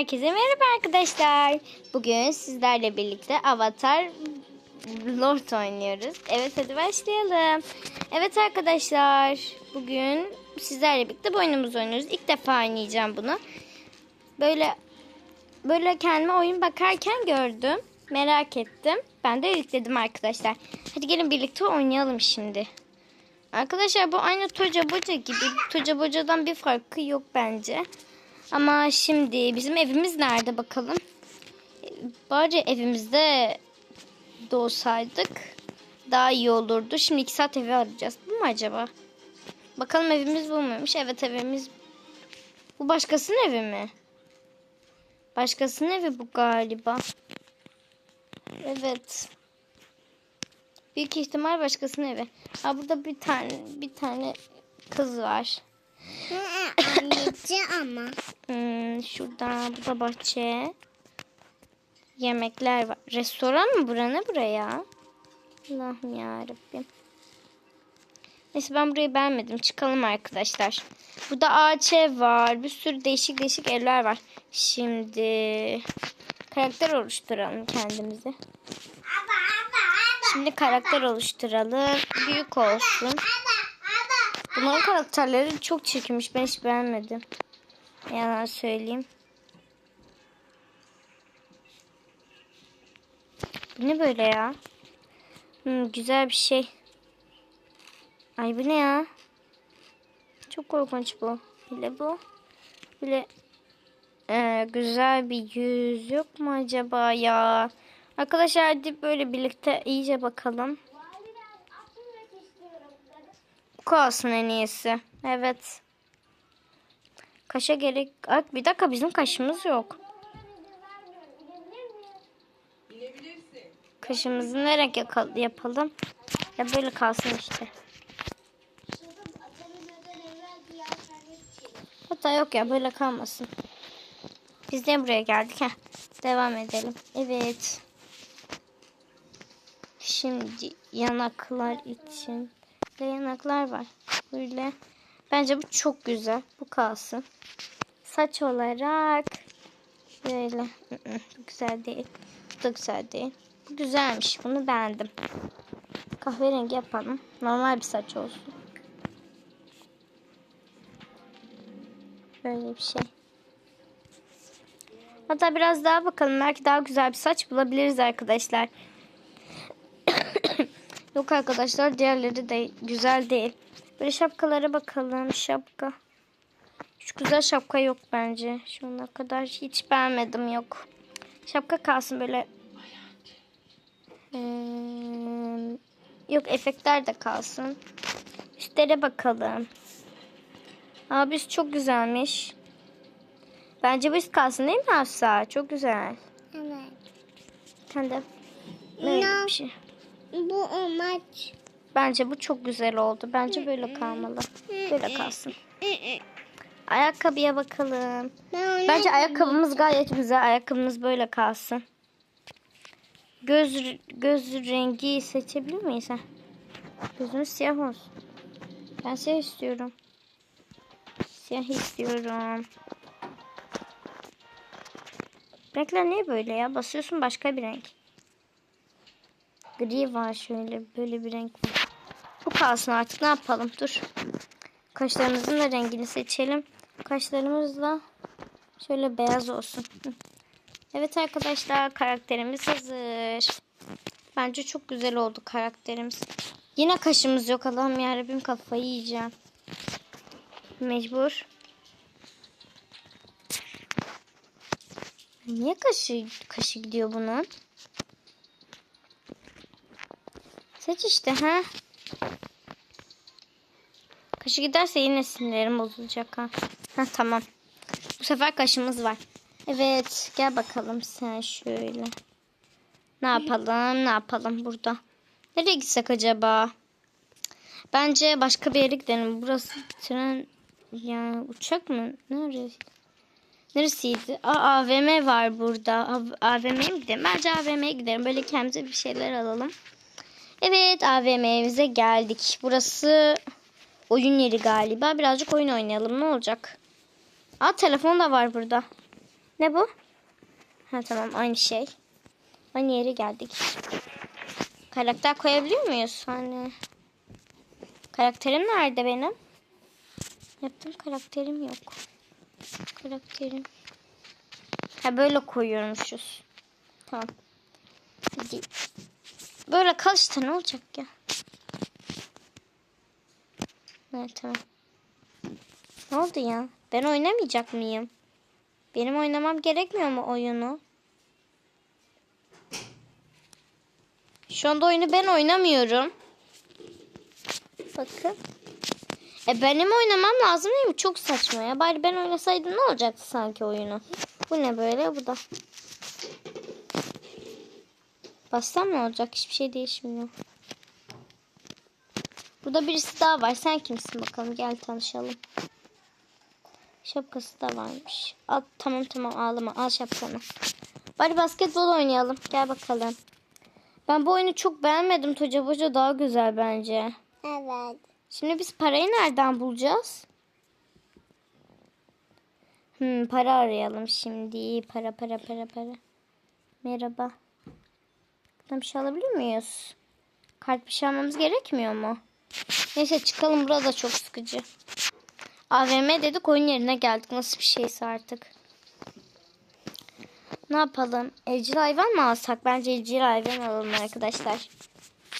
Herkese merhaba arkadaşlar. Bugün sizlerle birlikte Avatar Lord oynuyoruz. Evet hadi başlayalım. Evet arkadaşlar bugün sizlerle birlikte bu oyunumuzu oynuyoruz. İlk defa oynayacağım bunu. Böyle böyle kendime oyun bakarken gördüm. Merak ettim. Ben de yükledim arkadaşlar. Hadi gelin birlikte oynayalım şimdi. Arkadaşlar bu aynı Toca Boca gibi. Toca Boca'dan bir farkı yok bence. Ama şimdi bizim evimiz nerede bakalım? Bari evimizde doğsaydık daha iyi olurdu. Şimdi iki saat evi arayacağız. Bu mu acaba? Bakalım evimiz bu muymuş? Evet evimiz. Bu başkasının evi mi? Başkasının evi bu galiba. Evet. Büyük ihtimal başkasının evi. Ha burada bir tane bir tane kız var. Anneci ama. Hmm, şurada bu da bahçe. Yemekler var. Restoran mı bura ne buraya? Allah'ım yarabbim. Neyse ben burayı beğenmedim. Çıkalım arkadaşlar. Burada ağaç ev var. Bir sürü değişik değişik evler var. Şimdi karakter oluşturalım kendimize. Şimdi karakter oluşturalım. Büyük olsun. Bunların karakterleri çok çirkinmiş. Ben hiç beğenmedim. Yalan söyleyeyim. Bu ne böyle ya? Hmm, güzel bir şey. Ay bu ne ya? Çok korkunç bu. Bile bu. Bile ee, güzel bir yüz yok mu acaba ya? Arkadaşlar hadi böyle birlikte iyice bakalım. Bu kalsın en iyisi. Evet. Kaşa gerek... Ay, bir dakika bizim kaşımız yok. Kaşımızı ne renk yapalım? Ya böyle kalsın işte. Hatta yok ya böyle kalmasın. Biz de buraya geldik. Heh. Devam edelim. Evet. Şimdi yanaklar için. Yanaklar var. Böyle. Bence bu çok güzel. Bu kalsın. Saç olarak böyle. Bu güzel değil. Bu da güzel değil. Bu güzelmiş. Bunu beğendim. Kahverengi yapalım. Normal bir saç olsun. Böyle bir şey. Hatta biraz daha bakalım. Belki daha güzel bir saç bulabiliriz arkadaşlar. Yok arkadaşlar diğerleri de güzel değil. Böyle şapkalara bakalım. Şapka. Şu güzel şapka yok bence. Şuna kadar hiç beğenmedim yok. Şapka kalsın böyle. Ee, yok efektler de kalsın. Üstlere bakalım. Aa biz çok güzelmiş. Bence biz kalsın değil mi Hafsa? Çok güzel. Evet. Sen de böyle No. bir şey. Bu o maç. Bence bu çok güzel oldu. Bence böyle kalmalı. Böyle kalsın. Ayakkabıya bakalım. Bence ayakkabımız gayet güzel. Ayakkabımız böyle kalsın. Göz göz rengi seçebilir miyiz? ha? Gözümüz siyah olsun. Ben siyah istiyorum. Siyah istiyorum. Renkler niye böyle ya? Basıyorsun başka bir renk. Gri var şöyle. Böyle bir renk var. Bu kalsın artık. Ne yapalım? Dur. Kaşlarımızın da rengini seçelim. Kaşlarımız da şöyle beyaz olsun. Evet arkadaşlar karakterimiz hazır. Bence çok güzel oldu karakterimiz. Yine kaşımız yok Allah'ım yarabbim kafayı yiyeceğim. Mecbur. Niye kaşı, kaşı gidiyor bunun? Seç işte ha. Kaşı giderse yine sinirlerim bozulacak ha. Ha tamam. Bu sefer kaşımız var. Evet gel bakalım sen şöyle. Ne yapalım ne yapalım burada. Nereye gitsek acaba? Bence başka bir yere gidelim. Burası tren ya uçak mı? Neresi? Neresiydi? Aa, AVM var burada. AVM'ye mi gidelim? Bence AVM'ye gidelim. Böyle kendimize bir şeyler alalım. Evet AVM'mize geldik. Burası oyun yeri galiba. Birazcık oyun oynayalım. Ne olacak? Aa telefon da var burada. Ne bu? Ha tamam aynı şey. Aynı yere geldik. Karakter koyabiliyor muyuz? Hani karakterim nerede benim? Yaptığım karakterim yok. Karakterim. Ha böyle koyuyormuşuz. Tamam. Hadi. Böyle kal işte ne olacak ya? Evet tamam. Ne oldu ya? Ben oynamayacak mıyım? Benim oynamam gerekmiyor mu oyunu? Şu anda oyunu ben oynamıyorum. Bakın. E benim oynamam lazım değil mi? Çok saçma ya. Bari ben oynasaydım ne olacaktı sanki oyunu? Bu ne böyle? Bu da. Bassam ne olacak? Hiçbir şey değişmiyor. Burada birisi daha var. Sen kimsin bakalım? Gel tanışalım. Şapkası da varmış. Al, tamam tamam ağlama. Al şapkanı. Bari basketbol oynayalım. Gel bakalım. Ben bu oyunu çok beğenmedim. Toca Boca daha güzel bence. Evet. Şimdi biz parayı nereden bulacağız? Hmm, para arayalım şimdi. Para para para para. Merhaba. Buradan bir şey alabilir miyiz? Kart bir şey almamız gerekmiyor mu? Neyse çıkalım burada çok sıkıcı. AVM dedik oyun yerine geldik. Nasıl bir şeyse artık. Ne yapalım? Evcil hayvan mı alsak? Bence evcil hayvan alalım arkadaşlar.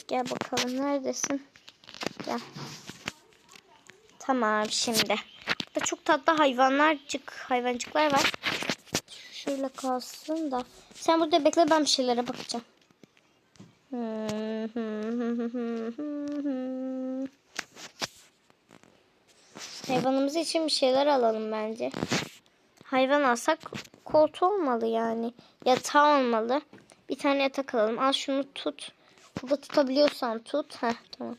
Gel bakalım neredesin? Gel. Tamam şimdi. Burada çok tatlı hayvanlarcık, hayvancıklar var. Şöyle kalsın da. Sen burada bekle ben bir şeylere bakacağım. Hayvanımız için bir şeyler alalım bence. Hayvan alsak koltuğu olmalı yani. Yatağı olmalı. Bir tane yatak alalım. Al şunu tut. Burada tutabiliyorsan tut. Heh tamam.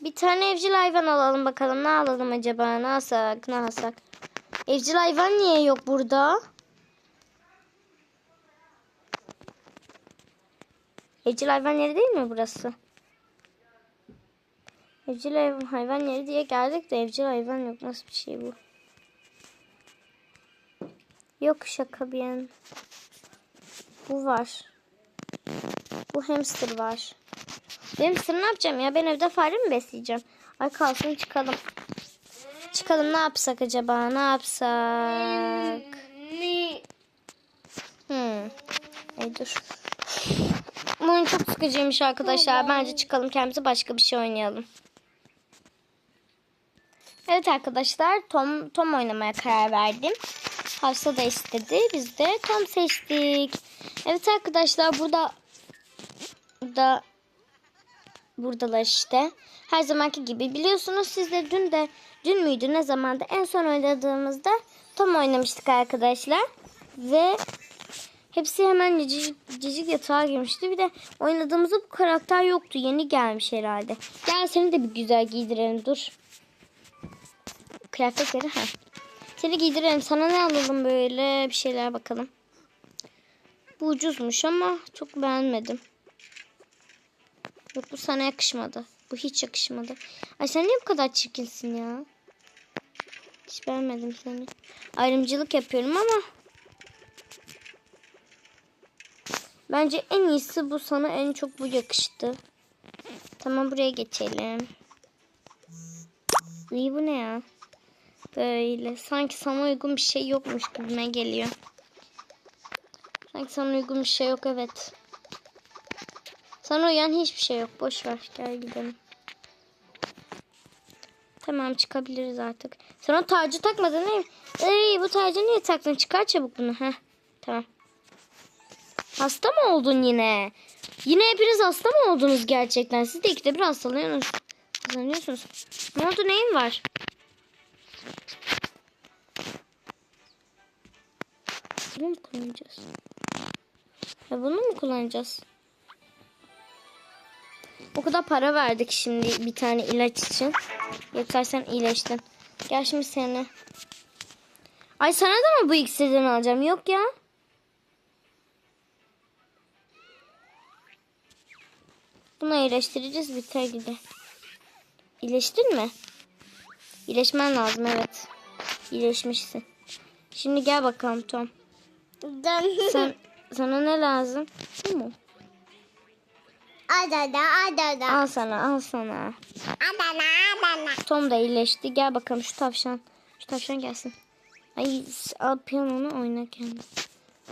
Bir tane evcil hayvan alalım bakalım. Ne alalım acaba? Ne alsak? Ne alsak? Evcil hayvan niye yok burada? Evcil hayvan yeri değil mi burası? Evcil hayvan, hayvan yeri diye geldik de evcil hayvan yok. Nasıl bir şey bu? Yok şaka bir yana. Bu var. Bu hamster var. Hamster ne yapacağım ya? Ben evde fare mi besleyeceğim? Ay kalsın çıkalım. Çıkalım ne yapsak acaba? Ne yapsak? Hmm. Ey dur. Oyun çok sıkıcıymış arkadaşlar. Bence çıkalım kendimize başka bir şey oynayalım. Evet arkadaşlar Tom Tom oynamaya karar verdim. Hafsa da istedi. Biz de Tom seçtik. Evet arkadaşlar burada burada buradalar işte. Her zamanki gibi. Biliyorsunuz siz de dün de dün müydü ne zamanda en son oynadığımızda Tom oynamıştık arkadaşlar. Ve hepsi hemen cicik, cicik yatağa girmişti. Bir de oynadığımızda bu karakter yoktu. Yeni gelmiş herhalde. Gel seni de bir güzel giydirelim. Dur. Kıyafetleri ha. Seni giydirelim. Sana ne alalım böyle bir şeyler bakalım. Bu ucuzmuş ama çok beğenmedim. Yok bu sana yakışmadı. Bu hiç yakışmadı. Ay sen niye bu kadar çirkinsin ya? Hiç beğenmedim seni. Ayrımcılık yapıyorum ama. Bence en iyisi bu sana en çok bu yakıştı. Tamam buraya geçelim. İyi bu ne ya? Böyle sanki sana uygun bir şey yokmuş gibime geliyor. Sanki sana uygun bir şey yok evet. Sana uyan hiçbir şey yok. Boş ver. Gel gidelim. Tamam çıkabiliriz artık. Sen o tacı takmadın değil mi? Ey bu tacı niye taktın? Çıkar çabuk bunu. Heh. Tamam. Hasta mı oldun yine? Yine hepiniz hasta mı oldunuz gerçekten? Siz de ikide bir hastalanıyorsunuz. Hastalanıyorsunuz. Ne oldu neyin var? Bunu mu kullanacağız? Ya bunu mu kullanacağız? O kadar para verdik şimdi bir tane ilaç için. Yeter sen iyileştin. Gel şimdi seni. Ay sana da mı bu iksirden alacağım? Yok ya. Bunu iyileştireceğiz biter gibi. İyileştin mi? İyileşmen lazım evet. İyileşmişsin. Şimdi gel bakalım Tom. Sen, sana ne lazım? Bu mu? Adana, Adana. Al sana al sana. Adana, Adana. Tom da iyileşti. Gel bakalım şu tavşan. Şu tavşan gelsin. Ay al piyanonu oyna kendin.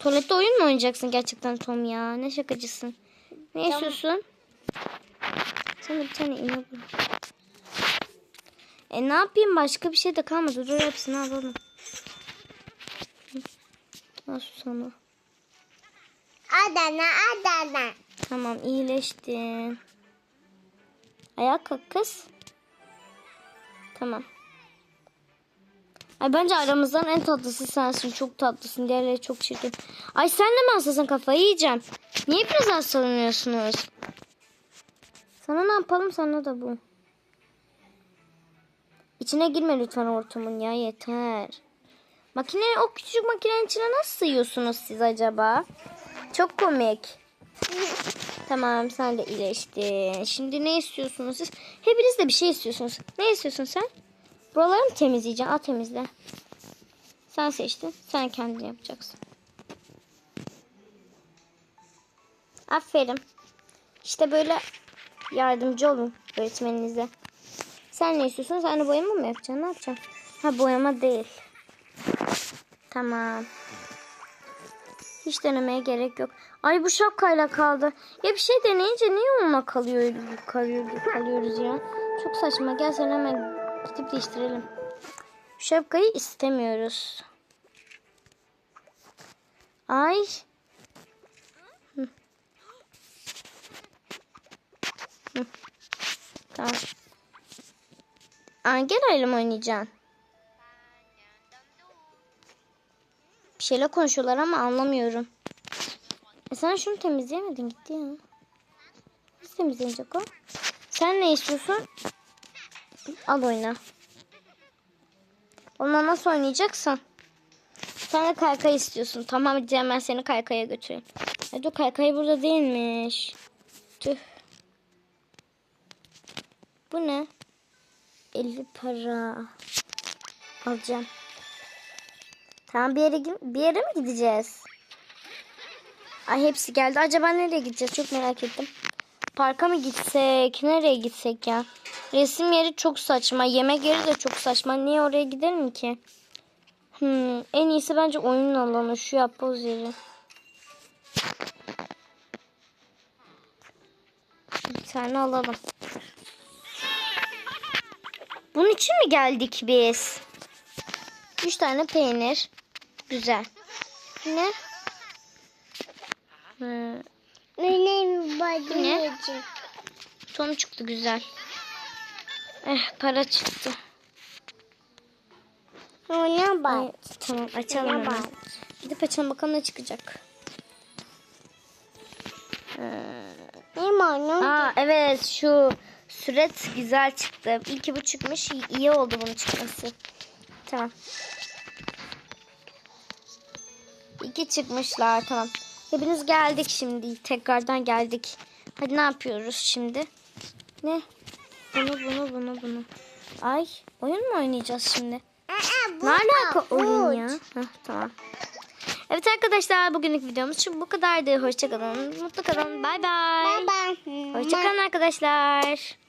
Tuvalette oyun mu oynayacaksın gerçekten Tom ya? Ne şakacısın. Ne yaşıyorsun? Sana bir tane iğne bul. E ne yapayım başka bir şey de kalmadı. Dur hepsini alalım. Şu sana. Adana, Adana. Tamam iyileştin. Ayağa kalk kız. Tamam. Ay bence aramızdan en tatlısı sensin. Çok tatlısın. Diğerleri çok çirkin. Ay sen de mi hastasın kafayı yiyeceğim. Niye biraz hastalanıyorsunuz? Sana ne yapalım sana da bu. İçine girme lütfen ortamın ya yeter. Makine o küçük makinenin içine nasıl sığıyorsunuz siz acaba? Çok komik. Tamam sen de iyileştin. Şimdi ne istiyorsunuz siz? Hepiniz de bir şey istiyorsunuz. Ne istiyorsun sen? Buraları mı temizleyeceksin? Al temizle. Sen seçtin. Sen kendin yapacaksın. Aferin. İşte böyle yardımcı olun öğretmeninize. Sen ne istiyorsun? Sen de boyama mı yapacaksın? Ne yapacaksın? Ha boyama değil. Tamam. Hiç denemeye gerek yok. Ay bu şapkayla kaldı. Ya bir şey deneyince niye onunla kalıyor, kalıyor, kalıyoruz ya? Çok saçma. Gel sen hemen gidip değiştirelim. Şapkayı istemiyoruz. Ay. Hı. Tamam. Ay, gel ayrım oynayacaksın. Bir şeyle konuşuyorlar ama anlamıyorum. E sen şunu temizleyemedin gitti ya. Nasıl temizlenecek o? Sen ne istiyorsun? Al oyna. Onunla nasıl oynayacaksın? Sen de kaykay istiyorsun. Tamam hadi hemen seni kaykaya götüreyim. E dur kaykay burada değilmiş. Tüh. Bu ne? 50 para. Alacağım. Tamam bir yere bir yere mi gideceğiz? Ay hepsi geldi. Acaba nereye gideceğiz? Çok merak ettim. Parka mı gitsek? Nereye gitsek ya? Resim yeri çok saçma. Yemek yeri de çok saçma. Niye oraya gidelim ki? Hmm, en iyisi bence oyun alanı. Şu yapboz yeri. Bir tane alalım. Bunun için mi geldik biz? Üç tane peynir. Güzel. Ne? Hmm, Benim Ne? Tom çıktı güzel. Eh para çıktı. Ona bak. tamam açalım Ona bak. Gidip açalım bakalım ne çıkacak. Benim annem. Aa evet şu süret güzel çıktı. İyi ki bu çıkmış. İyi- oldu bunun çıkması. Tamam. İki çıkmışlar tamam. Hepiniz geldik şimdi. Tekrardan geldik. Hadi ne yapıyoruz şimdi? Ne? Bunu bunu bunu bunu. Ay oyun mu oynayacağız şimdi? Ne alaka oyun ya? Heh, tamam. Evet arkadaşlar bugünlük videomuz şu bu kadardı. Hoşçakalın. Mutlu kalın. Bay bay. Baba. Hoşçakalın arkadaşlar.